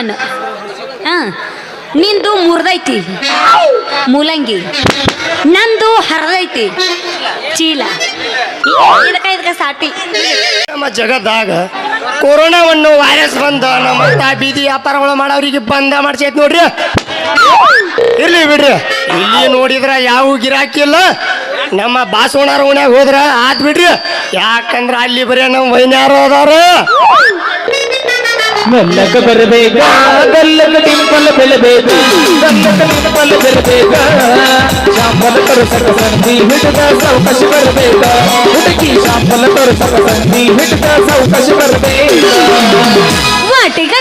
ನಾನು ಹಾ, ನಿಂದು ಮುರ್ದೈತಿ. ಮೂಲಂಗಿ. ನಂದು ಹರದೈತಿ. ಚೀಲ. ಸಾಟಿ. ನಮ್ಮ ಜಗದಾಗ ಕೊರೋನಾವನ್ನು ವೈರಸ್ ಬಂದ ನಮ್ಮ ಬೀದಿ ವ್ಯಾಪಾರಗಳು ಮಾಡೋರಿಗೆ ಬಂದ ಮಾಡ್ಸೈತ್ ನೋಡ್ರಿ. ಇರ್ಲಿ ಬಿಡ್ರಿ. ಇಲ್ಲಿ ನೋಡಿದ್ರ ಯಾವ ಗಿರಾಕಿಲ್ಲ ನಮ್ಮ ಬಾಸೋಣಾರ ಓಣ್ಯಾಗ ಹೋದ್ರ ಆತ್ ಬಿಡ್ರಿ. ಯಾಕಂದ್ರ ಅಲ್ಲಿ ಬರೀ ನಮ್ಮ ವೈನ್ಯಾರು ಅದಾರ. మెల్లక పెరబేగా గల్లక టింపల పెలబేదు గల్లక టింపల పెరబేగా శాంపల కొరసక సంధి హిటగా సౌకశ పెరబేగా ఉడికి శాంపల కొరసక సంధి హిటగా సౌకశ పెరబేగా వాటిగా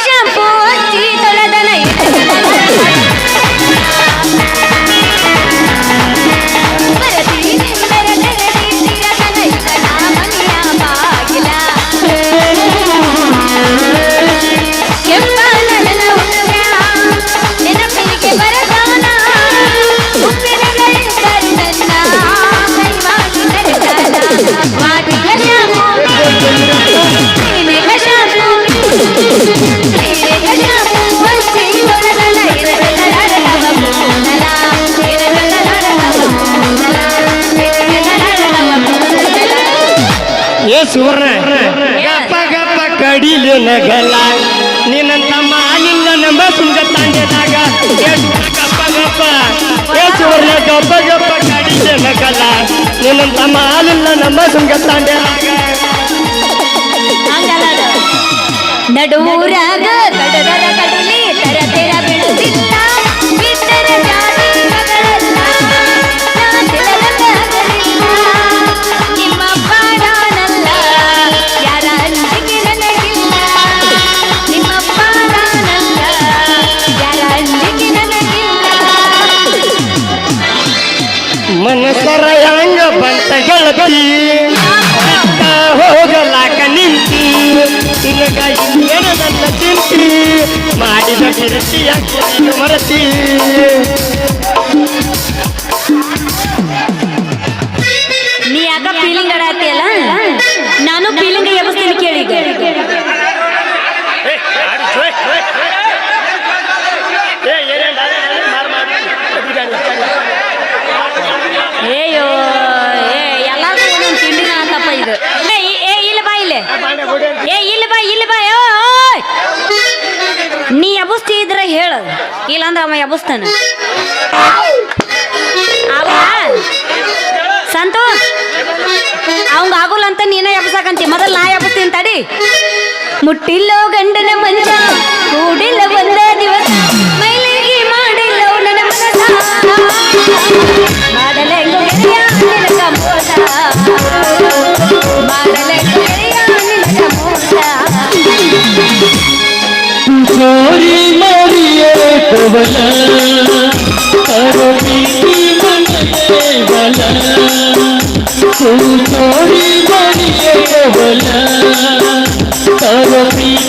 ಸುವರ್ಣ. ಗಪ್ಪ ಗಪ್ಪ ಕಡಿಲೆ ನಗಲ. ನಿನ್ನಂತ ಮಾಲಿಲ್ಲ ನಮ್ಮ ಸುಂಗ ತಾಂಡೆದಾಗ ಗಪ್ಪ ಗಪ್ಪ. ಏ ಸುವರ್ಣ, ಗಪ್ಪ ಗಪ್ಪ ಕಡಿಲೆ ನಗಲ. ನಿನ್ನಂತ ಮಾಲಿಲ್ಲ ನಮ್ಮ ಸುಂಗ ತಾಂಡೆದಾಗ ನಡೂರಾಗ ತಿಂತಿ ಮಾಡಿದ ಗಿರತಿಯ ಮರತಿ. ಇಲ್ಲಾಂದ್ರೆ ಅವ ಎಬಸ್ತಾನ ಅವ ಸಂತು ಅವಂಗ ಆಗೋಲ್ಲ ಅಂತ ನೀನೇ ಎಬ್ಸಕಂತಿ ಮೊದಲು ನಾ ಎಬ್ಸ್ತೀನಿ ತಡಿ ಮುಟ್ಟಿಲ್ಲೋ ಗಂಡನ ಮಂಚ ಕೂಡಿಲ್ಲ ಒಂದ ದಿವಸ ಮೈಲಿಗೆ ಮಾಡಿಲ್ಲ ನನ್ನ ಮನಸ Hari Maria Kavala Hari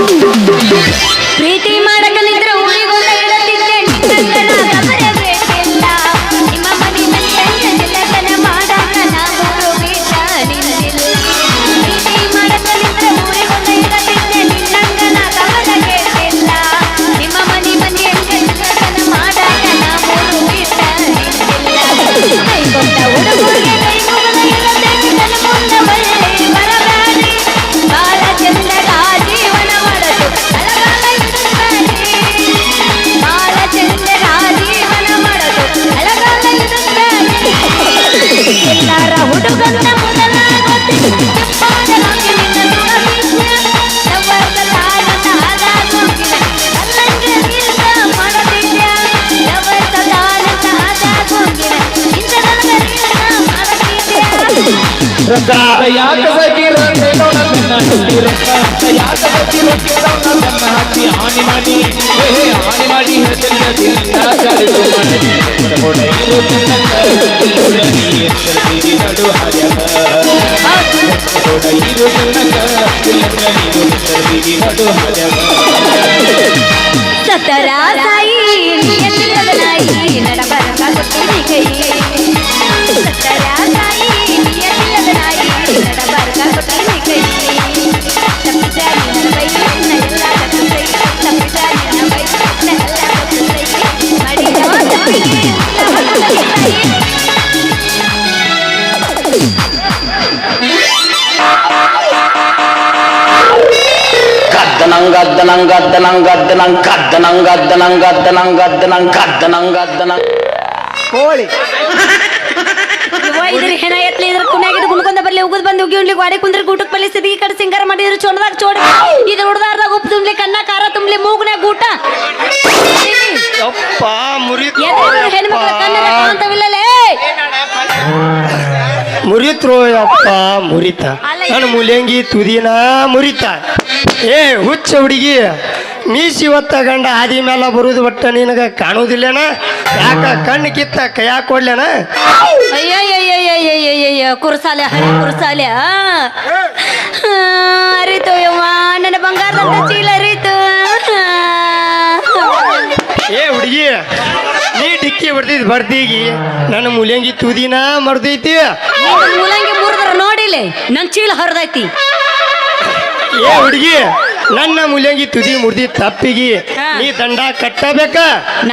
ರೊಕ್ಕ ಯಾಕ ಸಕಿರೋ ಏನೋ ನನ್ನ ಹುಟ್ಟಿ ರೊಕ್ಕ ಯಾಕ ಸಕಿರೋ ಕೇಳೋ ನನ್ನ ಹತ್ತಿ ಹಾನಿ ಮಾಡಿ ಹೇ ಹಾನಿ ಮಾಡಿ ಹೇಳ್ತೀನಿ ಕರೆದು ಮಾಡಿ ಕೊಡೆಯಲು ನಡು ಹಾರ್ಯವ ಕೊಡೆಯಲು ನಡು ಹಾರ್ಯವ सतरा साई नियत लगनाई नरबर का कुछ दिखई सतरा ಕೋಳಿ. ಹೆಣ ಎತ್ಲಿ ಇದ್ರ ಕುನ್ಯಾಗಿದ್ದು ಬರ್ಲಿ ಉಗುದ್ ಬಂದು ಉಗಿ ಉಣ್ಲಿ ಗಾಡಿ ಕುಂದ್ರ ಗೂಟಕ್ ಪಲ್ಲಿ ಸಿದ್ಗಿ ಕಡೆ ಸಿಂಗಾರ ಮಾಡಿದ್ರು ಚೋಣದಾಗ ಚೋಡ ಇದ್ರ ಹುಡ್ದಾರ್ದಾಗ ಉಪ್ಪು ತುಂಬ್ಲಿ ಕನ್ನ ಖಾರ ತುಂಬ್ಲಿ ಮೂಗ್ನ್ಯಾಗ ಗೂಟ. ಹೆಣ್ಮಕ್ಳ ಮುರಿತ್ರು ಅಪ್ಪ ಮುರಿತ ನನ್ನ ಮುಲೇಂಗಿ ತುದಿನ ಮುರಿತ. ಏ ಹುಚ್ಚ ಹುಡುಗಿ ಮೀಸಿ ಒತ್ತ ಗಂಡ ಹಾದಿ ಮೇಲೆ ಬರುದು ಬಟ್ಟ ನಿನಗ ಕಾಣುವುದಿಲ್ಲನ? ಯಾಕ ಕಣ್ಣು ಕಿತ್ತ ಕೈಯಾಗ ಕೊಡ್ಲೇನ ಅಯ್ಯಯ್ಯಯ್ಯಯ್ಯಯ್ಯಯ್ಯಯ್ಯ ಕುರ್ಸಾಲೆ ಹರಿ ಕುರ್ಸಾಲೆ ಅರಿತು ಯವ್ವ ನನ್ನ ಬಂಗಾರದ ಚೀಲ ಅರಿತು ಏ ಹುಡುಗಿ ನೀ ಡಿಕ್ಕಿ ಬರ್ತೀಗಿ ನನ್ನ ಮೂಲಂಗಿ ತುದಿನ ಮರ್ದೈತಿ. ಮೂಲಂಗಿ ಮುರಿದ್ರ ನೋಡಿಲೆ ನನ್ ಚೀಲ ಹರಿದೈತಿ. ಏ ಹುಡುಗಿ ನನ್ನ ಮೂಲಂಗಿ ತುದಿ ಮುರ್ದಿ ತಪ್ಪಿಗಿ. ನೀ ದಂಡ ಕಟ್ಟಬೇಕ?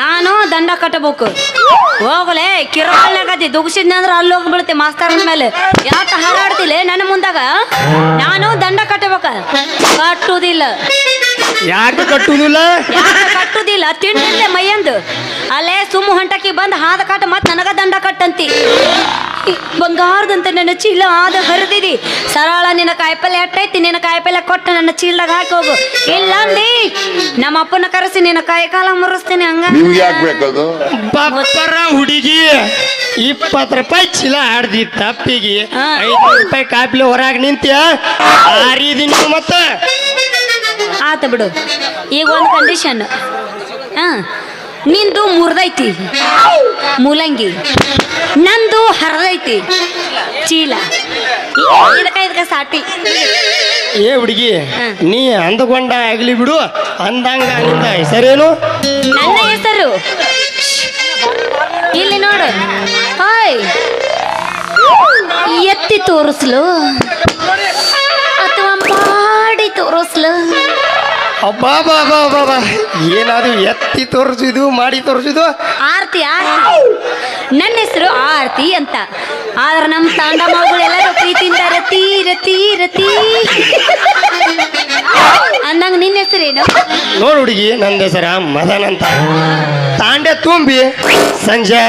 ನಾನು ದಂಡ ಕಟ್ಟಬೇಕು. ಹೋಗಲೆ ದುಗ್ಸಿದ್ನ ಅಂದ್ರೆ ಅಲ್ಲಿ ಹೋಗಿ ಮಾಸ್ತರ್ ಅಂದ ಮೇಲೆ. ಯಾಕೆ ಹಾರಾಡ್ತಿಲ್ಲ ನನ್ನ ಮುಂದಾಗ? ನಾನು ದಂಡ ಕಟ್ಟಬೇಕ. ಕಟ್ಟುದಿಲ್ಲ? ಯಾಕೆ ಕಟ್ಟುದಿಲ್ಲ? ಕಟ್ಟುದಿಲ್ಲ ತಿಂಡಿಲ್ಲ ಮೈಯಂದು. ಅಲ್ಲೇ ಸುಮ್ಮ ಹೊಂಟಕಿ ಬಂದು ಹಾದ ಕಾಟ ಮತ್ತೆ ನನಗ ದಂಡ ಕಟ್ಟಂತಿ. ಬಂಗಾರದಂತ ನನ್ನ ಚೀಲ ಆದ ಹರಿದಿದಿ. ಸರಳ ನಿನ್ನ ಕಾಯಿಪಲ್ಲೆ ಅಟ್ಟೈತಿ ನಿನ್ನ ಕಾಯಿಪಲ್ಲೆ ಕೊಟ್ಟು ನನ್ನ ಚೀಲದಾಗ ಹಾಕಿ ಹೋಗು. ಇಲ್ಲ ಅಂದಿ? ನಮ್ಮ ಅಪ್ಪನ ಕರೆಸಿ ನಿನ್ನ ಕಾಯಿ ಕಾಲ ಮುರಿಸ್ತೀನಿ ಹಂಗ. ಬಪ್ಪರ ಹುಡುಗಿ ಇಪ್ಪತ್ತು ರೂಪಾಯಿ ಚೀಲ ಆಡ್ದಿ ತಪ್ಪಿಗೆ. ಐದು ರೂಪಾಯಿ ಕಾಯಿಪಲ್ಲೆ ಹೊರಗೆ ನಿಂತ್ಯ ಆರಿದಿನ ಮತ್ತೆ. ಆತ ಬಿಡು. ಈಗ ಒಂದು ಕಂಡೀಷನ್ ನಿಂದು ಮುರಿದೈತಿ. ಮೂಲಂಗಿ. ನಂದು ಹರಿದೈತಿ. ಚೀಲ. ಇದಕ್ಕೆ ಇದಕ್ಕ ಸಾಟಿ. ಏ ಹುಡುಗಿ ನೀ ಅಂದಕೊಂಡ ಆಗ್ಲಿ ಬಿಡು. ಅಂದಂಗ ನಿಂದ ಹೆಸರೇನು? ನನ್ನ ಹೆಸರು. ಇಲ್ಲಿ ನೋಡು. ಹಾಯ್. ಎತ್ತಿ ತೋರಿಸ್ಲು. ಅಥವಾ ಮಾಡಿ ತೋರಿಸ್ಲು. ಅಬ್ಬಾ ಬಾ ಬಾ ಬಾ ಏನಾದ್ರು ಎತ್ತಿ ತೋರಿಸಿದು, ಮಾಡಿ ತೋರಿಸಿದು? ಆರ್ತಿ ಆರ್ತಿ. ನನ್ನ ಹೆಸರು ಆರತಿ ಅಂತ. ಆದ್ರೆ ನಮ್ಮ ತಾಂಡ ಮಗಳು ಎಲ್ಲರೂ ಪ್ರೀತಿಯಿಂದ ರತಿ ರತಿ ರತಿ. ಅಂದಂಗ ನಿನ್ನ ಹೆಸರೇನು? ನೋಡು ಹುಡುಗಿ ನಂದ ಹೆಸರ ಮದನ್ ಅಂತ. ತಾಂಡೆ ತುಂಬಿ ಸಂಜೆ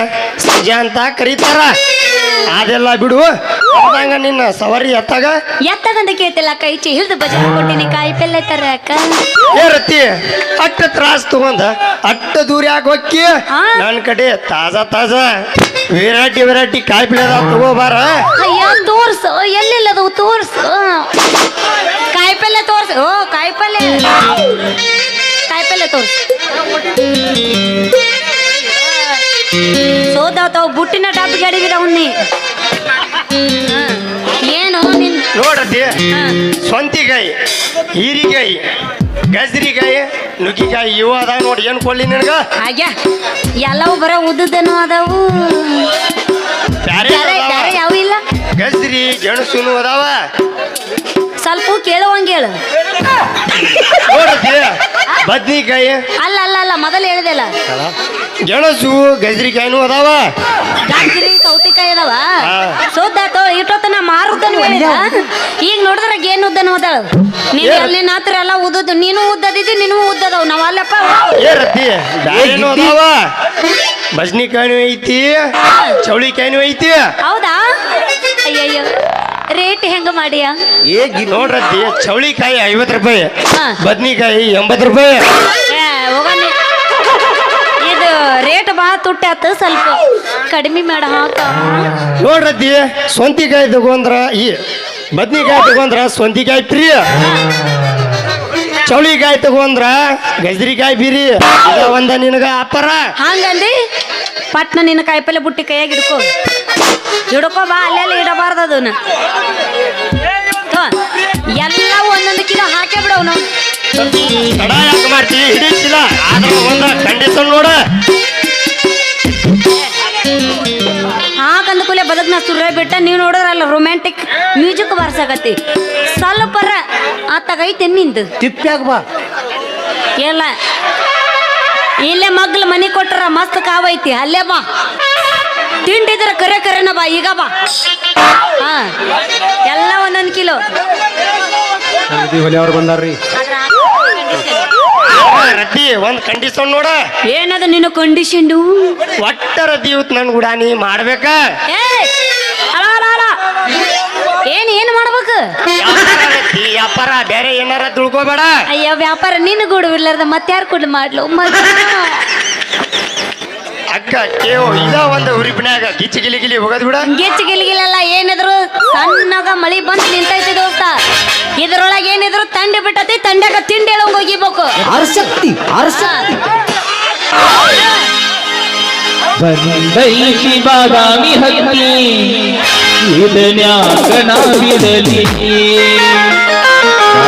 ಸಂಜೆ ಅಂತ ಕರೀತಾರ. ಅದೆಲ್ಲ ಬಿಡು ಅಂದಂಗ ನಿನ್ನ ಸವಾರಿ ಎತ್ತಾಗ. ಎತ್ತಗಂತ ಕೇಳ್ತಿಲ್ಲ ಕೈ ಚಿ ಹಿಡಿದು ಬಜಾರ್ ಕೊಟ್ಟಿನಿ ಕಾಯಿ ಪಲ್ಲೆ ತರಕ ಏ ರತಿ ಅಟ್ಟ ತ್ರಾಸ್ ತಗೊಂಡ ಅಟ್ಟ ದೂರ ಯಾಕೆ ಹೊಕ್ಕಿ ಆ? ನನ್ನ ಕಡೆ ತಾಜಾ ತಾಜಾ. ವೆರೈಟಿ ವೆರೈಟಿ ಕಾಯಿ ಪಲ್ಲೆ ತಗೋಬಾರ ಅಯ್ಯ ತೋರ್ಸು ಎಲ್ಲಿಲ್ಲದು ತೋರ್ಸು. ಕಾಯಿಪಲ್ಲೆ ತೋರ್ಸ ಓ ಕಾಯಿಪಲ್ಲೆ ಕಾಯಿಪಲ್ಲೆ ತೋರ್ಸ. ಸೋದಾವ್ ಬುಟ್ಟಿನ ಡಬ್ಬ ಅಡಿಗಿದ ಅವ್ನಿ ಏನು ನಿನ್ ನೋಡ್ರಿ ಸ್ವಂತಿಗಾಯಿ ಹೀರಿಗಾಯಿ ಗಜ್ರಿಗಾಯಿ ನುಗ್ಗಿಕಾಯಿ ಇವು ಅದಾವ ನೋಡಿ ಏನು ಕೊಡ್ಲಿ ನಿನಗ? ಹಾಗೆ ಎಲ್ಲವು ಬರೋ ಉದ್ದದೇನು ಅದಾವು? ಯಾವ ಇಲ್ಲ. ಗಜ್ರಿ ಗೆಣಸುನು ಅದಾವ. ಸ್ವಲ್ಪ ಕೇಳುವಂಗೆ ಹೇಳು. ಬದ್ನಿಕಾಯಿ? ಅಲ್ಲ ಅಲ್ಲ ಅಲ್ಲ ಮೊದಲು ಹೇಳಿದೆಲ್ಲ ಗೆಣಸು ಗಜ್ರಿಕಾಯಿನೂ ಅದಾವ? ಗಾಂಜಿರಿ ಸೌತಿಕಾಯಿ ಅದಾವ? ಸೋದಾಟೋ ಸೋದಾತೋ ಇಟ್ಟೊತ್ತನ ಮಾರುದನು ಹೇಳಿದ? ಈಗ ನೋಡಿದ್ರೆ ಏನು ಉದ್ದನು ಅದಾಳ. ನೀನು? ಅಲ್ಲಿ ನಾತ್ರ ಎಲ್ಲ ಉದ್ದದು ನೀನು ಉದ್ದದಿದ್ದಿ ನೀನು ಉದ್ದದವ್. ನಾವು ಅಲ್ಲಪ್ಪ. ಏ ರತಿ ಅದಾವ? ಬಜ್ನಿಕಾಯಿನೂ ಐತಿ ಚೌಳಿಕಾಯಿನೂ ಐತಿ. ಹೌದಾ? ಅಯ್ಯಯ್ಯೋ. ರೇಟ್ ಹೆಂಗ ಮಾಡಿಯ? ನೋಡ್ರತಿ ಚೌಳಿಕಾಯಿ ಐವತ್ತು ರೂಪಾಯಿ ಹಾ. ಬದ್ನಿಕಾಯಿ ಎಂಬತ್ತು ರೂಪಾಯಿ. ಏ. ಇದು ರೇಟ್ ಬಹಳ ತುಟ್ಟಾತ ಸ್ವಲ್ಪ ಕಡಿಮೆ ಮಾಡ ಹಾಕ ನೋಡ್ರತಿ ಸ್ವಂತಿಕಾಯಿ ತಗೊಂಡ್ರ ಈ ಬದ್ನಿಕಾಯಿ ತಗೊಂಡ್ರ ಸ್ವಂತಿಕಾಯಿ ಫ್ರೀ. ಚೌಳಿಕಾಯಿ ತಗೊಂಡ್ರ ಗಜರಿಕಾಯಿ ಬಿರಿ. ಇದ ಒಂದ ನಿನಗ ಅಪ್ಪರ ಹಂಗಂದಿ? ಪಟ್ನ ನಿನ್ನ ಕಾಯಿಪಲ್ಲೆ ಬುಟ್ಟಿ ಕೈಯಾಗಿ ಹಿಡ್ಕೋ. ಹಿಡ್ಕೋ ಬಾ ಅಲ್ಲೆಲ್ಲ ಇಡಬಾರ್ದು ಅದನ್ನ. ಎಲ್ಲ ಒಂದೊಂದು ಕಿಲೋ ಹಾಕೇ ಬಿಡವ್ ನಾವು ತಡ ಯಾಕೆ ಆದ್ರೆ ಒಂದ ಕಂಡೀಷನ್ ನೋಡ. ಹಾಕಂದ ಕೂಲೆ ಬದಕ್ನ ಸುರ್ರೆ ಬಿಟ್ಟ ನೀವು ನೋಡೋದ್ರಲ್ಲ ರೊಮ್ಯಾಂಟಿಕ್ ಮ್ಯೂಸಿಕ್ ಬಾರ್ಸಾಕತ್ತಿ. ಸ್ವಲ್ಪರ ಆ ತಗೈತೆ ನಿಂದು ತಿಪ್ಪ್ಯಾಗ ಬಾ ಇಲ್ಲ ಇಲ್ಲೇ ಮಗ್ಲ ಮನಿ ಕೊಟ್ರ ಮಸ್ತ್ ಕಾವೈತಿ ಅಲ್ಲೇ ಬಾ. ತಿಂಡಿದ್ರ ಕರೆ ಕರೆನ ಬಾ ಈಗ ಬಾ. ಹಾ. ಎಲ್ಲ ಒಂದೊಂದು ಕಿಲೋ. ಹೊಲಿಯವ್ರು ಬಂದಾರ್ರಿ. ರದ್ದಿ ಒಂದ್ ಕಂಡೀಷನ್ ನೋಡ. ಏನದು ನಿನ್ನ ಕಂಡೀಷನ್ ಒಟ್ಟ ರದ್ದಿ ಇವತ್ತು ನನ್ ಕೂಡ ನೀ ಮಾಡ್ಬೇಕ ಏನ್ ಏನ್ ಮಾಡ್ಬೇಕು? ವ್ಯಾಪಾರ ರದ್ದಿ, ವ್ಯಾಪಾರ ಬೇರೆ ಏನಾರ ದುಡ್ಕೋಬೇಡ ಅಯ್ಯ ವ್ಯಾಪಾರ ನಿನ್ನ ಇರ್ಲಾರ್ದ ಮತ್ತಾರು ಕುಡ್ ಮಾಡ್ಲು? ಅಕ್ಕ ಕೇವ್ ಇದ ಒಂದು ಉರಿಪಿನ್ಯಾಗ ಗಿಚ್ಚಿ ಗಿಲಿ ಗಿಲಿ ಹೋಗೋದ್ ಬಿಡ. ಗೆಚ್ಚ ಗಿಲ್ಗಿಲೆಲ್ಲ ಏನಿದ್ರು ಸಣ್ಣಗ ಮಳಿ ಬಂದು ನಿಂತೈತಿ ದೋಸ್ತ ಇದ್ರೊಳಗೆ ಏನಿದ್ರು ತಂಡೆ ಬಿಟ್ಟತಿ ತಂಡ್ಯಾಗ ತಿಂಡಿ ಹೇಳಂಗ್ ಹೋಗಿಬೇಕು. ಅರಶಕ್ತಿ ಅರಶಕ್ತಿ. ಬಂದೈತಿ ಬಾದಾಮಿ ಹಕ್ಕಿ ಇದನ್ಯಾಕಣ ಬಿಡಲಿ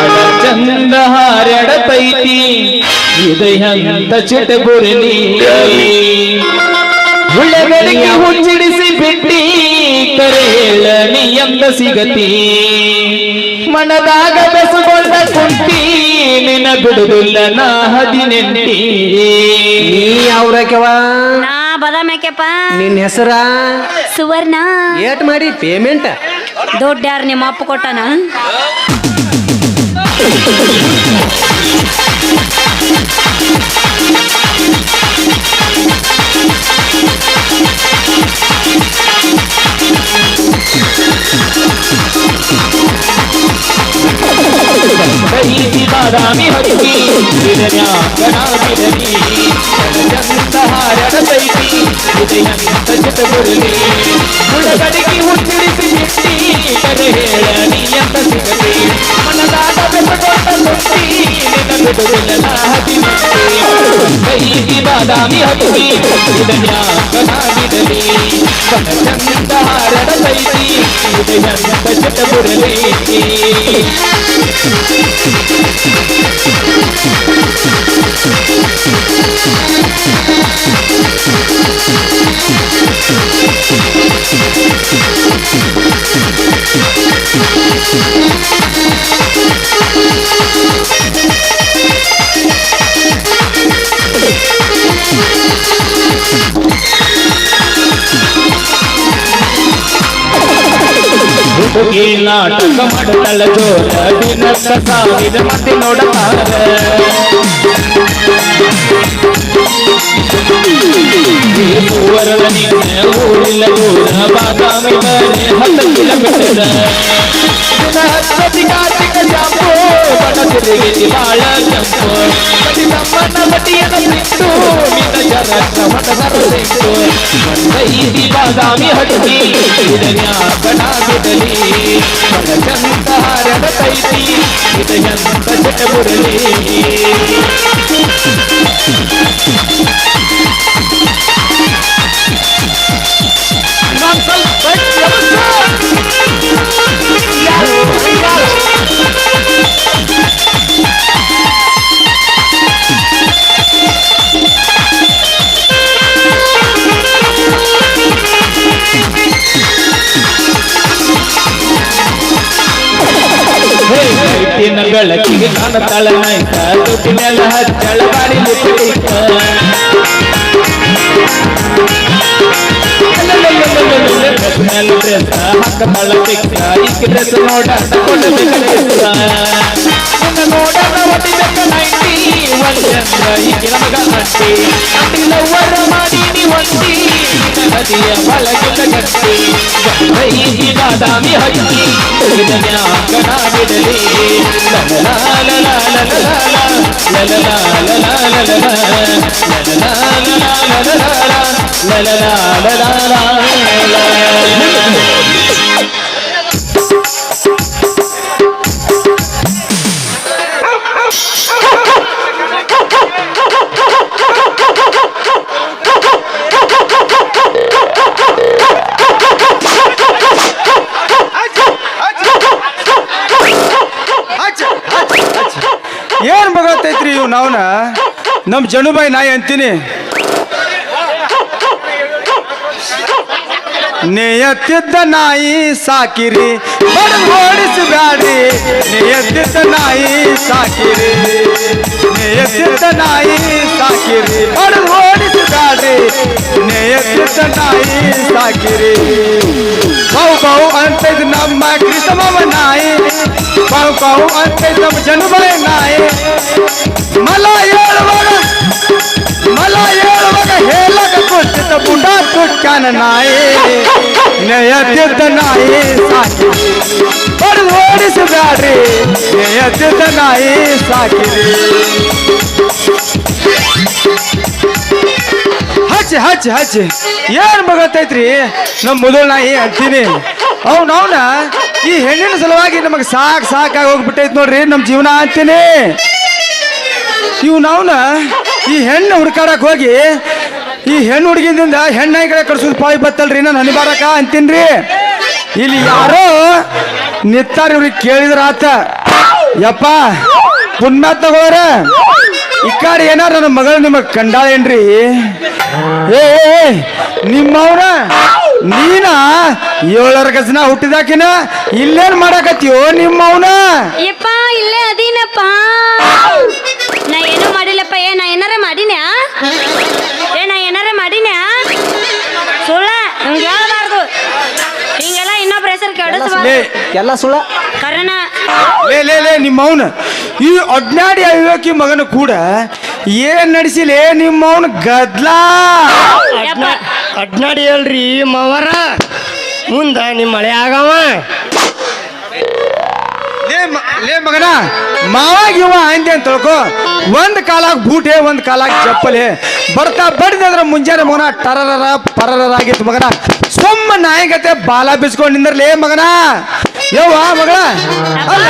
ಬಹಳ ಚಂದ ಹಾರಡತೈತಿ ಇದೆಯಂತ ಎಂತ ಚಿಟಬುರಲಿ ಉಳ್ಳಗಳಿಗೆ ಹುಚ್ಚಿಡಿಸಿ ಬಿಟ್ಟಿ. ಕರೇಳನಿ ಎಂದ ಸಿಗತಿ. ಮನದಾಗ ಬೆಸಗೊಂಡ ಕುಂತಿ ನಿನ ಬಿಡುದಿಲ್ಲ ನಾ ಹದಿನೆಂಟಿ. ಅವ್ರಕ್ಯವ ನಾ ಬದಾಮ್ಯಾಕೆಪ್ಪ ನಿನ್ನ ಹೆಸರ? ಸುವರ್ಣ. ಏಟ್ ಮಾಡಿ ಪೇಮೆಂಟ್ ದೊಡ್ಡ ಯಾರು ನಿಮ್ಮ ಅಪ್ಪ ಕೊಟ್ಟಾನ? ಬಾದಾಮಿ ಹಕ್ಕಿ ಹರಣ ಸೈತಿ ವಿಜಯ ಸಜತಗುರುಲಿ ಹುಡುಗಡಿಗೆ ಹುಚ್ಚಿಡಿಸಿ ನಿಟ್ಟಿ Thank you. ಈ ನಾಟಕ ಮಟ್ಟಲ ಜೋರ ದಿನದ ಸಾವಿರ ಮತಿ ನೋಡತಾರೆ ಊರೊಳನಿಂದ ಊರಿಲ್ಲ ದೂರ ಬಾದಾಮಿ ಮನೆ ಹತ್ತು ಕಿಲೋಮೀಟರ್ ತಿರುಗಿ ಬಾಳ ಚಂಪು ಬಡಿ ನಮ್ಮನ ಬಟಿಯನ ಬಿಟ್ಟು ನಿನ್ನ ಜರ ಕ್ರಮಣ ಬರಬೇಕು ಮಂದೈದಿ ಬಾದಾಮಿ ಹಡಗಿ ಇದನ್ಯಾಕಣ ಬಿಡಲಿ ಮನಸಂತ ಹರಡ Kaithi ಇದನ್ಯಂತ ಚಟಬುರಲಿ Thank you. cancel but yourself. Yes, ಬೆಳಕಿಗೆ ನನ್ನ ತಳ ಮೈಕ ತುಟಿನೆಲ್ಲ ಹಚ್ಚಳ ಬಾರಿ ಮುಟ್ಟಿಕ ಕೊಡದ ಹಕ್ಕ ತಳಬಿಕ್ಕ ಈ ಕೆಲಸ ನೋಡ ಕೊಡಬೇಕ ನೋಡ ಒಟ್ಟಿಬೇಕ ನೈಂಟಿ ಮಾಡಿ ಗಟ್ಟಿ ಇವ್ ನಾವ್ನ ನಮ್ ಜನುಬಾಯಿ ನಾಯಿ ಅಂತೀನಿ. ನೆಯತ್ತಿದ್ದ ನಾಯಿ ಸಾಕಿರಿ ಓಡಿಸಬ್ಯಾಡ್ರಿ ನೇಯತ್ತಿದ್ದ ನಾಯಿ ಸಾಕಿರಿ, ನೆಯತ್ತಿದ್ದ ನಾಯಿ ಸಾಕಿರಿ ಓಡಿಸಬ್ಯಾಡ್ರಿ ನೇಯತ್ತಿದ್ದ ನಾಯಿ ಸಾಕಿರಿ. ಬಹು ಬಹು ಅಂತ ನಮ್ಮ ಬಾವು ಅಂತೈದು ನಮ್ಮ ಜನುಬಾಯಿ ನಾಯಿ ಮಲ ಹೇಳುವಾಗ ಮಲ ಹೇಳುವಾಗ ಹೇಳಕ ಕೂತಿದ್ದ ಬುಡ ತುಟ್ಟಾನ ನಾಯಿ ನೆಯತ್ತಿದ್ದ ನಾಯಿ ಸಾಕಿರಿ ಬಡದು ಓಡಿಸಬ್ಯಾಡ್ರಿ ನೆಯತ್ತಿದ್ದ ನಾಯಿ ಸಾಕಿರಿ ಹಚ್ಚಿ ಹಚ್ಚಿ ಹಚ್ಚಿ ಏನ್ ಬಗತೈತ್ರಿ ನಮ್ಮ ಮೊದಲ ನಾಯಿ ಅಂತೀನಿ ಅವ್ನ ಅವನ ಈ ಹೆಣ್ಣಿನ ಸಲುವಾಗಿ ನಮಗೆ ಸಾಕ್ ಸಾಕಾಗಿ ಹೋಗ್ಬಿಟ್ಟೈತೆ ನೋಡ್ರಿ ನಮ್ಮ ಜೀವನ ಅಂತೀನಿ. ಇವು ನಾವ್ನ ಈ ಹೆಣ್ಣು ಹುಡ್ಕಾಡಕ್ ಹೋಗಿ ಈ ಹೆಣ್ಣು ಹುಡುಗಿಂದ ಹೆಣ್ಣಾಯಿ ಕಡೆ ಕಳ್ಸೋದು ಪಾಳಿ ಬತ್ತಲ್ರಿ ನಾನು ಹನಿಬಾರಕ ಅಂತೀನ್ರಿ. ಇಲ್ಲಿ ಯಾರೋ ನಿತ್ತಾರ ಇವ್ರಿಗೆ ಕೇಳಿದ್ರ ಆತ. ಯಪ್ಪ ಪುಣ್ಯ ತಗೋರ ಈ ಕಡೆ ಏನಾರ ನನ್ನ ಮಗಳು ನಿಮಗೆ ಕಂಡಾಳೇನ್ರಿ? ಏ, ನಿಮ್ಮವ್ನ ನೀನ? ಏಳರ ಗಜನ ಹುಟ್ಟಿದಾಕಿನ? ಇಲ್ಲೇನ್ ಮಾಡಾಕತ್ತೀಯೋ ನಿಮ್ಮವ್ನ? ಯಪ್ಪ ಇಲ್ಲೇ ಅದೀನಪ್ಪ. ನಾ ಏನು ಮಾಡಿಲ್ಲಪ್ಪ. ಏ ನಾ ಏನಾರ ಮಾಡಿನ್ಯಾ? ಏ ನಾ ಏನಾರ ಮಾಡಿನ್ಯಾ? ಸುಳ್ಳ ಹಂಗೆ ಹೇಳ್ಬಾರ್ದು. ಹಿಂಗೆಲ್ಲ ಇನ್ನೊಬ್ರ ಹೆಸರು ಲೇ ಕೆಡಿಸ್ಬಾರ್ದು. ಎಲ್ಲ ಸುಳ್ಳ. ಕರಣ. ಲೇ ಲೇ ಲೇ ನಿಮ್ಮವನ. ಈ ಅಜ್ಞಾಡಿ ಅವಿವೇಕಿ ಮಗನ ಕೂಡ ಏನ್ ನಡೆಸಿಲೇ ನಿಮ್ಮವನ ಗದ್ಲಾ? ಯಪ್ಪ ಅಡ್ನಾಡಿ ಹೇಳ್ರಿ, ಮವರ. ಮುಂದ ನಿಮ್ಮ ಮಳೆ ಆಗವ. ಲೇ ಮಗನ, ಮಾವಾಗ ಇವ ಅಂದೆ ಅಂತ ತಿಳ್ಕೊ. ಒಂದ್ ಕಾಲಾಗ ಬೂಟೆ, ಒಂದ್ ಕಾಲಾಗ ಚಪ್ಪಲೆ. ಬರ್ತಾ ಬಡಿದ್ರೆ ಮುಂಜಾನೆ ಮಗನ ಟರರ ಪರರಾಗಿತ್ತು ಮಗನ. ಸೊಮ್ಮ ನಾಯಿಗತೆ ಬಾಲ ಬಿಸ್ಕೊಂಡ್ ನಿಂದ್ರಲೇ ಮಗನ. ಯವ್ವ ಮಗಳ ಅಲ್ಲ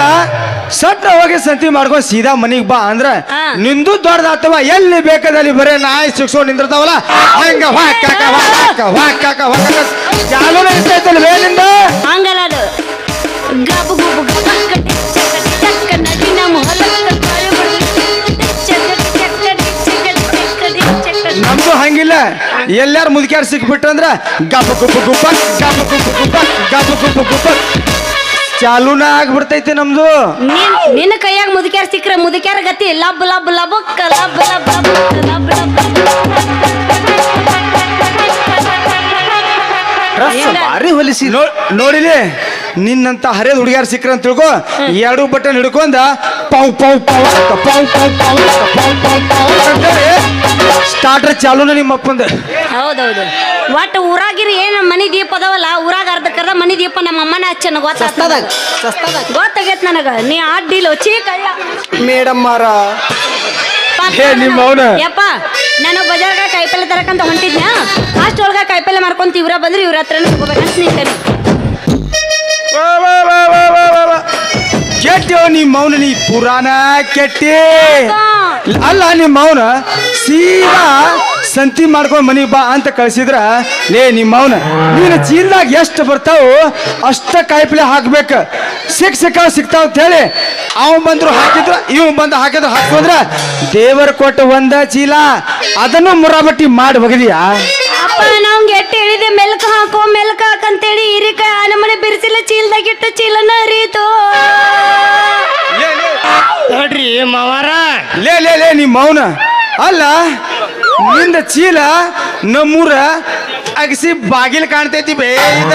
ಸಟ್ಟ ಹೋಗಿ ಸಂತಿ ಮಾಡ್ಕೊಂಡು ಸೀದಾ ಮನಿಗ್ ಬಾ ಅಂದ್ರ ಹಾ. ನಿಂದು ದೊಡ್ಡದಾತವ ಎಲ್ಲಿ ಬೇಕಾದಲ್ಲಿ ಬರೇ ನಾಯಿ ಸಿಕ್ಸೋ ನಿಂದಿರ್ತಾವಲ್ಲ ಹಂಗ ವಾಕಾಕ ವಾಕಾಕ ವಾಕಾಕ ವಾಕಾಕ ಚಾಲೂನ ಇರ್ತೈತಲ್ವೇ ನಿಂದ ಹಂಗಲ್ಲ ಅದು ಗಬು ಗುಬು ಗಬಕ್ಕ ನಡಿ ನಮ್ಮ ಹೊಲಕ್ಕ ನಮ್ದು ಹಂಗಿಲ್ಲ ಎಲ್ಲಾರು ಮುದುಕ್ಯಾರ ಸಿಕ್ಬಿಟ್ರಂದ್ರ ಗಬ್ಬ ಗುಬ್ಬ ಗುಬ್ಬ ಗಬ್ಬ ಗುಬ್ಬ ಗುಬ್ಬ ಗಬ್ಬ ಗುಬ್ಬ ಗುಬ್ಬ ಚಾಲೂನ ಆಗ್ಬಿಡ್ತೈತಿ ನಮ್ದು ನಿನ್ ನಿನ್ನ ಕೈಯಾಗ ಮುದುಕ್ಯಾರ ಸಿಕ್ಕ್ರ ಮುದುಕ್ಯಾರ ಗತಿ ಲಬ್ ಲಬ್ ಲಬಕ್ಕ ಲಬ್ ಲಬ್ ಲಬ್ ಲಬ್ ಭಾರಿ ಹೊಲಿಸಿ ನೋಡಿಲಿ ನಿನ್ನಂತ ಹರಿಯದ ಹುಡುಗ್ಯಾರ ಸಿಕ್ಕ್ರ ಅಂತ ತಿಳ್ಕೊ ಎರಡು ಬಟನ್ ಹಿಡ್ಕೊಂಡ ಪೌ ಪೌ ಪೌ ಪೌ ಪೌ ಪೌ ಪೌ ಪೌ ಸ್ಟಾರ್ಟರ್ ಚಾಲೂನ ನಿಮ್ಮ ಅಪ್ಪಂದ. ಹೌದೌದು. ಒಟ್ಟು ಊರಾಗಿರಿ ಏನ್ ಮನಿ ದೀಪ ಅದಾವಲ್ಲ ಊರಾಗ ಅರ್ಧಕ್ಕರ್ಧ ಮನಿ ದೀಪ ನಮ್ಮ ಅಮ್ಮನ ಹಚ್ಚನ ಸಸ್ತಾದಾಗ ಗೊತ್ತಾಗ್ತದ ಗೊತ್ತಾಗೈತ್ ನನಗ. ನೀ ಅಡ್ಡಿಲ್ಲ ಚೀ ಕಳ್ಳ ಮೇಡಮ್ ಮಾರ ಹೇ, ನಿಮ್ಮ ಅವ್ನ. ಯಪ್ಪ ನಾನು ಬಜಾರ್ಗ ಕಾಯಿಪಲ್ಲೆ ತರಕಂತ ಹೊಂಟಿದ್ನ? ಅಷ್ಟೊಳಗ ಕಾಯಿಪಲ್ಲೆ ಮಾರ್ಕೊಂತ ಇವ್ರ ಬಂದ್ರೆ ಇವ್ರ ಹತ್ರ ಹೋಗ್ಬೇಕಂತ ನಿಂತೇನೆ ಕೆಟ್ಟ ನಿಮ್ಮ ಮೌನ ನೀ ಪುರಾಣ ಕೆಟ್ಟಿ. ಅಲ್ಲ ನಿಮ್ಮ ಮೌನ ಸೀದಾ ಸಂತಿ ಮಾಡ್ಕೊಂಡು ಮನೆಗೆ ಬಾ ಅಂತ ಕಳ್ಸಿದ್ರ ಲೇ ನಿಮ್ಮ ಮೌನ ನೀನು ಚೀಲದಾಗ ಎಷ್ಟು ಬರ್ತಾವು ಅಷ್ಟ ಕಾಯಿಪಲ್ಲೆ ಹಾಕ್ಬೇಕು. ಸಿಕ್ ಸಿಕ್ಕಾವ ಸಿಕ್ತಾವ ಅಂತ ಹೇಳಿ ಅವ್ ಬಂದ್ರು ಹಾಕಿದ್ರ ಇವ್ ಬಂದು ಹಾಕಿದ್ರು ಹಾಕೋದ್ರ ದೇವರ ಕೊಟ್ಟ ಒಂದ ಚೀಲ ಅದನ್ನು ಮುರಾಬಟ್ಟಿ ಮಾಡಿ ಒಗದಿಯಾ? ಅಪ್ಪ ನಾವು ಎಟ್ಟು ಹೇಳಿದೆ ಮೆಲ್ಕ ಹಾಕೋ ಮೆಲ್ಕ ಹಾಕಂತೇಳಿ ಇರಿಕ ನಮ್ಮನೆ ಬಿರ್ಸಿಲ್ಲ ಚೀಲ್ದಾಗಿಟ್ಟು ಚೀಲನ ಅರಿತು ನೋಡ್ರಿ ಮಾವಾರ ಲೇ ಲೇ ಲೇ, ನಿಮ್ಮ ಮೌನ. ಅಲ್ಲ, ನಿಂದ ಚೀಲ ನಮ್ಮೂರ ಅಗಸಿ ಬಾಗಿಲು ಕಾಣ್ತೈತಿ ಬೇಡ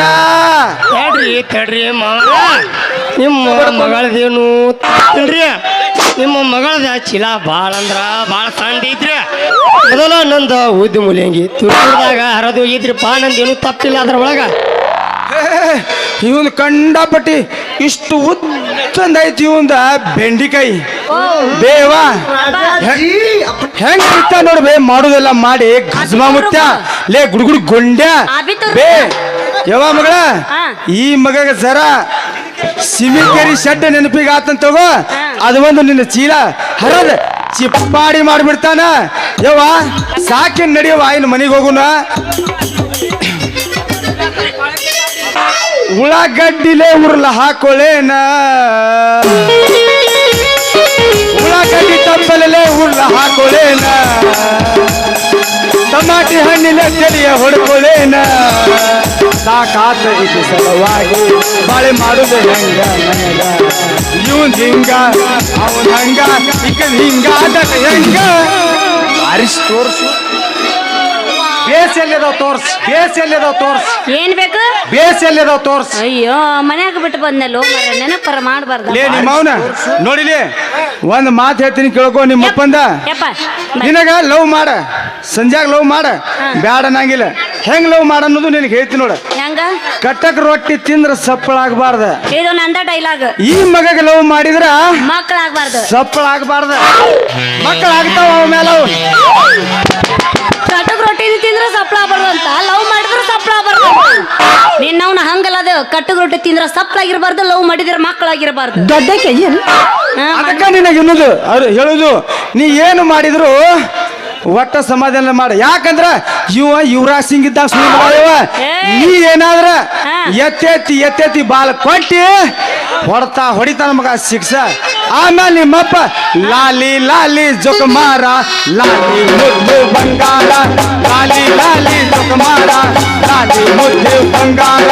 ತಡ್ರಿ ತಡ್ರಿ ಮಾವಾರ ನಿಮ್ಮ ಮಗಳದೇನು ತಡ್ರಿ. ನಿಮ್ಮ ಮಗಳದ ಚೀಲ ಭಾಳ ಅಂದ್ರ ಭಾಳ ಸಣ್ಣ ಮೊದಲ ನಂದ ಉದ್ದಿ ಮುಲಿಯಂಗಿ ತುರ್ದಾಗ ಹರಿದು ಬಾ ನಂದೇನು ತಪ್ಪಿಲ್ಲ ಅದ್ರ ಒಳಗ ಇವನ್ ಕಂಡಾಪಟ್ಟಿ ಇಷ್ಟು ಉತ್ತಂದೈತಿ ಇವಂದ ಬೆಂಡಿಕಾಯಿ. ಬೇವ ಹೆಂಗ್ ಬಿತ್ತ ನೋಡ್ಬೇ ಮಾಡುದೆಲ್ಲ ಮಾಡಿ ಗಜ್ಮಾ ಮುತ್ಯ ಲೇ ಗುಡುಗುಡು ಗೊಂಡ್ಯ. ಬೇ ಯಾವ ಮಗಳ. ಈ ಮಗಗ ಸರ ಸಿಮಿಕೇರಿ ಶೆಡ್ ನೆನಪಿಗೆ ಆತಂತ ತಗೋ. ಅದು ಒಂದು ನಿನ್ನ ಚೀಲ. ಹರದ ಚಿಪ್ಪಾಡಿ ಮಾಡಿಬಿಡ್ತಾನ. ಯವ್ವ ಸಾಕಿನ್ ನಡಿಯವ ಇನ್ನು ಮನೆಗೆ ಹೋಗುನ. ಉಳ್ಳಾಗಡ್ಡಿಲೇ ಉರ್ಲ ಹಾಕೊಳ್ಳೇನ ಉಳ್ಳಾಗಡ್ಡಿ ತಪ್ಪ ಚಪ್ಪಲಲ್ಲೇ ಉಳ್ಳ ಹಾಕೊಳ್ಳೇನ ಟಮಾಟಿ ಹಣ್ಣಿನ ತಲೆಯ ಹೊಡ್ಕೊಳ್ಳೇನ ಸಾಕಾತ ಇದು ಸಲುವಾಗಿ ಬಾಳೆ ಮಾಡುದು ಹೆಂಗ ನನಗ ಇವನ್ ಹಿಂಗ, ಅವನ್ ಹಂಗ ಈಗ ಹಿಂಗ ಅದಟ ಹೆಂಗ? ಬಾರಿಸ್ ತೋರ್ಸು. ಬೇಸ್ ಎಲ್ಲಿದಾವ್ ತೋರ್ಸ್ ಬೇಸ್ ಎಲ್ಲಿದಾವ್ ತೋರ್ಸ್. ಏನ್ ಬೇಕು? ಬೇಸ್ ಎಲ್ಲಿದಾವ್ ತೋರ್ಸ್. ಅಯ್ಯೋ ಮನ್ಯಾಗ ಬಿಟ್ಟು ಬಂದಲ್ಲೋ ನೆನಪರ ಮಾಡಬಾರ್ದು. ಲೇ ನಿಮ್ಮ ಅವನ ನೋಡಿಲಿ ಒಂದ್ ಮಾತು ಹೇಳ್ತೀನಿ ಕೇಳ್ಕೊ ನಿಮ್ಮ ಅಪ್ಪಂದ. ಯಪ್ಪ ನಿನಗ ಲವ್ ಮಾಡ ಸಂಜಾಗ ಲವ್ ಮಾಡ ಬ್ಯಾಡ ಅನ್ನಂಗಿಲ್ಲ ಹೆಂಗ್ ಲವ್ ಮಾಡ ಅನ್ನೋದು ನಿನಗೆ ಹೇಳ್ತೀನಿ ನೋಡ. ಹೆಂಗ? ಕಟ್ಟಕ್ ರೊಟ್ಟಿ ತಿಂದ್ರ ಸಪ್ಪಳಾಗಬಾರ್ದ ಇದು ನಂದ ಡೈಲಾಗ್ ಈ ಮಗಗೆ ಲವ್ ಮಾಡಿದ್ರ ಸಪ್ಪಳ ಆಗ್ಬಾರ್ದು. ಮಕ್ಕಳಾಗ್ತಾವ ಅವ ಮೇಲೆ ಅವು. ಕಟಕ್ ರೊಟ್ಟಿ ತಿಂದ್ರೆ ಸಪ್ಳ ಅಂತ ಲವ್ ಮಾಡಿದ್ರೆ ಸಪ್ಳ ಬರ್ದು ನಿನ್ನವನ ಹಂಗಲ್ಲ ಅದು ಕಟಕ್ ರೊಟ್ಟಿ ತಿಂದ್ರೆ ಸಪ್ಲಾಗಿರ್ಬಾರ್ದು ಲವ್ ಮಾಡಿದ್ರೆ ಮಕ್ಕಳಾಗಿರ್ಬಾರ್ದು. ದೊಡ್ಡ ಕೆಜಿ ಅದಕ್ಕ ನಿನಗೆ ಇನ್ನೊಂದು ಅವ್ರು ಹೇಳುದು. ನೀ ಏನು ಮಾಡಿದ್ರು ಒಟ್ಟ ಸಮಾಧಾನ ಮಾಡ. ಯಾಕಂದ್ರ ಇವ ಯುವರಾಜ್ ಸಿಂಗ್ ಇದ್ದಾಗ ಸುಮ್ಮನೆ. ನೀ ಏನಾದ್ರ. ಎತ್ತೆತ್ತಿ ಎತ್ತೆತ್ತಿ ಬಾಲ್ ಕೊಟ್ಟಿ ಹೊಡ್ತಾ ಹೊಡಿತಾನ ಮಗ ಶಿಕ್ಷ. ಆಮೇಲೆ ನಿಮ್ಮಪ್ಪ, ಲಾಲಿ ಲಾಲಿ ಜೊಕಮಾರ, ಲಾಲಿ ಮುದ್ದು ಬಂಗಾರ, ಲಾಲಿ ಲಾಲಿ ಜೊಕಮಾರ, ಲಾಲಿ ಮುದ್ದು ಬಂಗಾರ.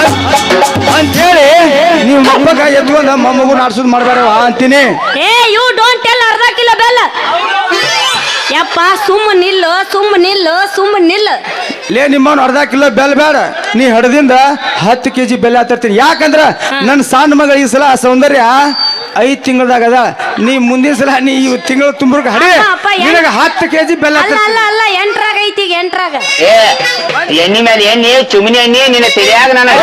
ಅಂತ- ಅಂತೇಳಿ ನಿಮ್ಮ ಅಪ್ಪಗ ನಮ್ಮ ಮಗು ನಾಡ್ಸೋದು ಮಾಡಬೇಡವ ಅಂತೀನಿ ಏ ಯು ಡೋಂಟ್ ಟೆಲ್ ಅರ್ಧ ಕಿಲೋ ಬೆಲ್ಲ ಯಪ್ಪ ಸುಮ್ಮ ನಿಲ್ಲು ಸುಮ್ಮ ನಿಲ್ಲು ಸುಮ್ಮ ನಿಲ್ಲು. ಲೇ ನಿಮ್ಮವ್ನು ಅರ್ಧ ಕಿಲೋ ಬೆಲ್ಲ ಬೇಡ. ನೀ ಹಡದಿಂದ ಹತ್ತು ಕೆ ಜಿ ಬೆಲ್ಲ ತರ್ತೀನಿ. ಯಾಕಂದ್ರ ನನ್ನ ಸಣ್ಣ ಮಗ ಈ ಸಲ ಸೌಂದರ್ಯ ಐದು ತಿಂಗಳದಾಗ ಅದ. ನೀ ಮುಂದಿನ ಸಲ ನೀ ಈ ತಿಂಗಳು ತುಂಬ್ರಿಗೆ ಹಡಿ. ನಿನಗೆ ಅಪ್ಪ, ಏನ್- ನಿನಗ ಹತ್ತು ಕೆ ಜಿ ಬೆಲ್ಲ ಅಲ್ಲ ಅಲ್ಲ ತರ್ತೀನಿ. ಅಲ್ಲ ಎಂಟ್ರಾಗ ಐತಿ ಈಗ ಎಂಟ್ರಾಗ. ಏ ಎಣ್ಣಿ ಮೇಲೆ ಎಣ್ಣಿ ಚುಮ್ನಿ ಎಣ್ಣಿ ನಿನ್ನ ತಿಳಿಯಾಗ ನನಗ.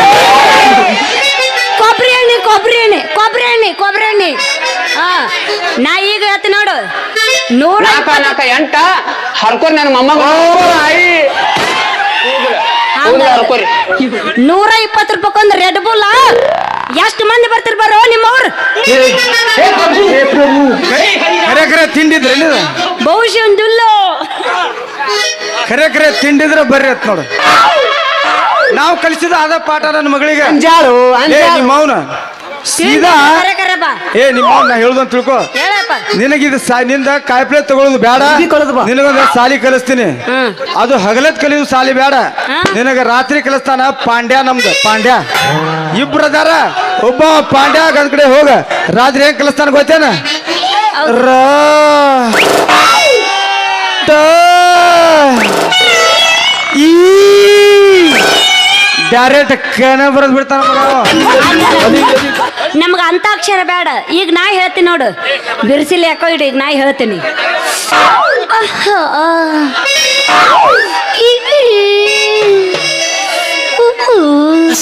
ಕೊಬ್ಬರಿ ಎಣ್ಣೆ ಕೊಬ್ಬರಿ ಎಣ್ಣೆ ಕೊಬ್ಬರಿ ಎಣ್ಣೆ ಕೊಬ್ಬರಿ ಎಣ್ಣೆ. ಹಾ ನಾ ಈಗ ಹೇಳ್ತಿ ನೋಡು. ನೂರ ಎಂಟ. ಹರ್ಕೋರಿ ನನ್ನ ಮೊಮ್ಮಗ. ಹಂಗ ಹರ್ಕೋರಿ. ನೂರ ಇಪ್ಪತ್ತು ರೂಪಾಯಿ ಒಂದು ರೆಡ್ ಬುಲ್ ಎಷ್ಟು ಮಂದಿ ಬರ್ತಿರ್ಬಾರೋ ನಿಮ್ಮವ್ರು? ಖರೆ ಖರೆ ತಿಂಡಿದ್ರೆ ಬಹುಶಃ ಒಂದು ಖರೆ ಖರೆ ತಿಂಡಿದ್ರ ಬರ್ರಿ ಅತ್ ನೋಡು. ನಾವು ಕಲಿಸಿದ ಅದ ಪಾಠ ನನ್ನ ಮಗಳಿಗೆ. ಅಂಜಾಳು ಸೀದಾ ಏ ನಿಮ್ಮ ನಾ ಹೇಳುದಂತ ತಿಳ್ಕೊ. ನಿನಗಿದ ನಿಂದ ಕಾಯಿಪಲ್ಲೆ ತಗೊಳ್ಳೋದು ಬೇಡ. ನಿನಗೊಂದ ಸಾಲಿ ಕಲಿಸ್ತೀನಿ. ಅದು ಹಗಲತ್ ಕಲಿಯೋದು ಸಾಲಿ ಬೇಡ. ನಿನಗ ರಾತ್ರಿ ಕಲಿಸ್ತಾನ ಪಾಂಡ್ಯ ನಮ್ದು. ಪಾಂಡ್ಯ. ಇಬ್ರು ಅದಾರ. ಒಬ್ಬ ಪಾಂಡ್ಯ ಗದ್ ಕಡೆ ಹೋಗ. ರಾತ್ರಿ ಹೆಂಗ್ ಕಲಿಸ್ತಾನ ಗೊತ್ತೇನ. ರ ಟ ಈ ಡೈರೆಕ್ಟ್ ಕೇನ ಬರದ್ ಬಿಡ್ತಾನ ನಮ್ಗೆ ಅಂತ ಅಕ್ಷರ ಬೇಡ. ಈಗ ನಾ ಹೇಳ್ತೀನಿ ನೋಡು. ಬಿರ್ಸಿಲ್ ಯಾಕೋ ಇಡು ಈಗ ನಾ ಹೇಳ್ತೀನಿ.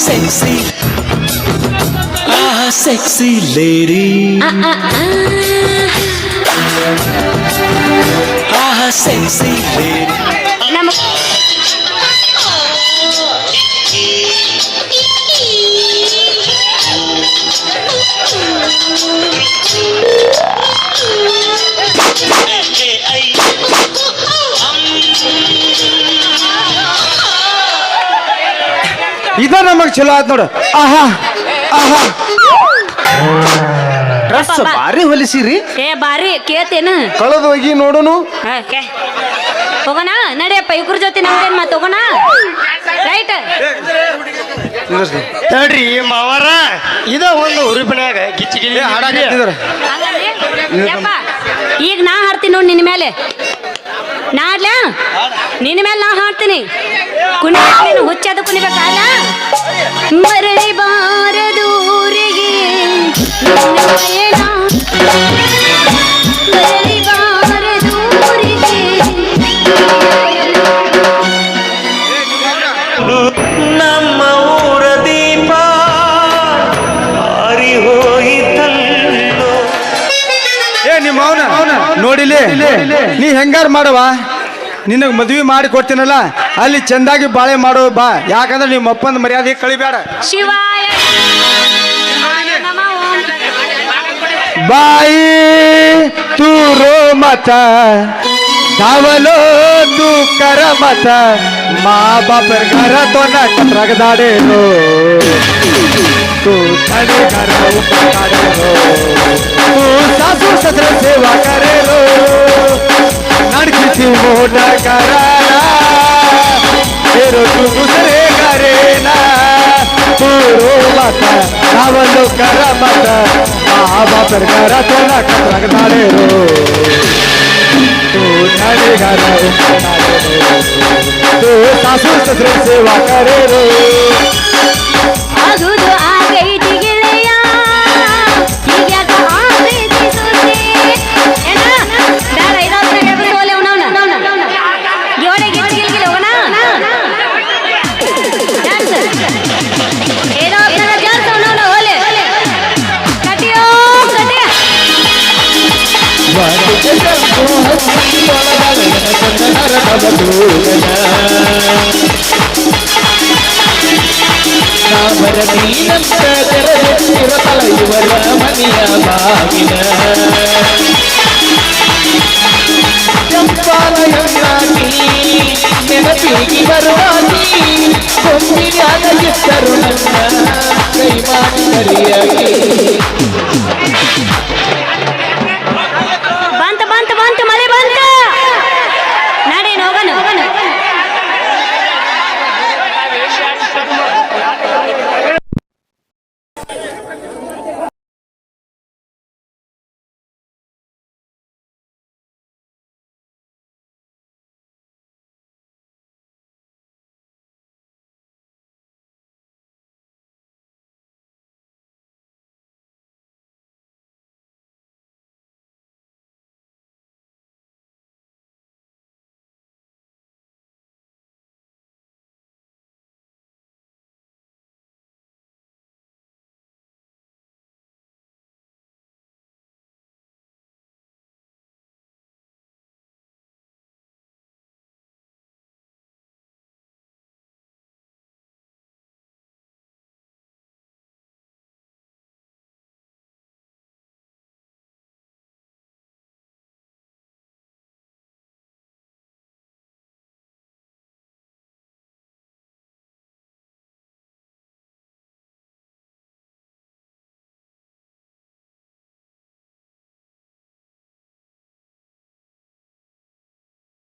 Sexy sexy lady sexy Ah, ಇದ ನಮಗ್ ಚಲೋ ಆಯ್ತು ನೋಡು. ಆಹಾ ಆಹಾ. ಡ್ರೆಸ್ ಬಾರಿ ಹೊಲಿಸಿರಿ. ಏ ಬಾರಿ ಕೇಳ್ತೇನು? ಕಳೆದ ಹೋಗಿ ನೋಡುನು. ಹೋಗೋಣ? ನಡೆಯಪ್ಪ ಇವ್ರ ಜೊತೆ ನಮ್ದೇನ್ ಮಾತು ಹೋಗೋಣ? ರೈಟ್ ತಡ್ರಿ ಮಾವರ. ಇದ ಒಂದು ಉರುಪಿನ್ಯಾಗ ಗಿಚ್ಚಿ ಗಿಚ್ಚಿ ಹಾಡಾಕತ್ತಿದ್ರ ಯಪ್ಪ ಈಗ ನಾ ಹಾಡ್ತೀನಿ ನೋಡಿ ನಿನ್ನ ಮೇಲೆ ನಾ ಹಾಡ್ಲಾ? ನಿನ್ನ ಮೇಲೆ ನಾ ಹಾಡ್ತೀನಿ. ಕುಣಿ ನೀನು ಮರಳಿ ಬಾರದೂರಿಗೆ. ಮರಳಿ ಬಾರದೂರಿಗೆ ನಮ್ಮ ಊರ ದೀಪ ಆರಿ ಹೋಯಿತಲ್ಲೋ ಏ ನಿಮ್ಮ ಅವನ ನೋಡಿಲಿ? ನೀ ಹೆಂಗಾರ ಮಾಡವ ನಿನಗೆ ಮದುವೆ ಮಾಡಿ ಕೊಡ್ತೀನಲ್ಲ ಅಲ್ಲಿ ಚೆಂದಾಗಿ ಬಾಳೆ ಮಾಡೋ ಬಾ. ಯಾಕಂದ್ರೆ ನಿಮ್ಮ ಅಪ್ಪನ ಮರ್ಯಾದೆ ಕಳಿಬೇಡ. ಬಾಯಿ ತೂರೋ ಮತ ಧಾವಲೋ ತೂ ಕರ ಮತ ಮಾ ಬಾಪ ಕರ ತೋನ ಕತ್ರಗದಾಡೇನೋ ತೂ ಕರ ಉಪ मोटा कराना मेरो तू दूसरे करे ना। पूरो माता आवलो कर मत आवा पर कर तो ना कर डाले रो। तू धरे घर तू सासू ससुर सेवा करे रो। ಇವರ ಮನೆಯ ಬಾಗಿನ ಚಂಪಾಲಯನ್ನಾಗಿ ನೆನಪಿಗೆ ಬರುವಾಗಿ ಇದ್ದರು ನನ್ನ ಕೈ ಮಾಡಿ ಕರಿಯ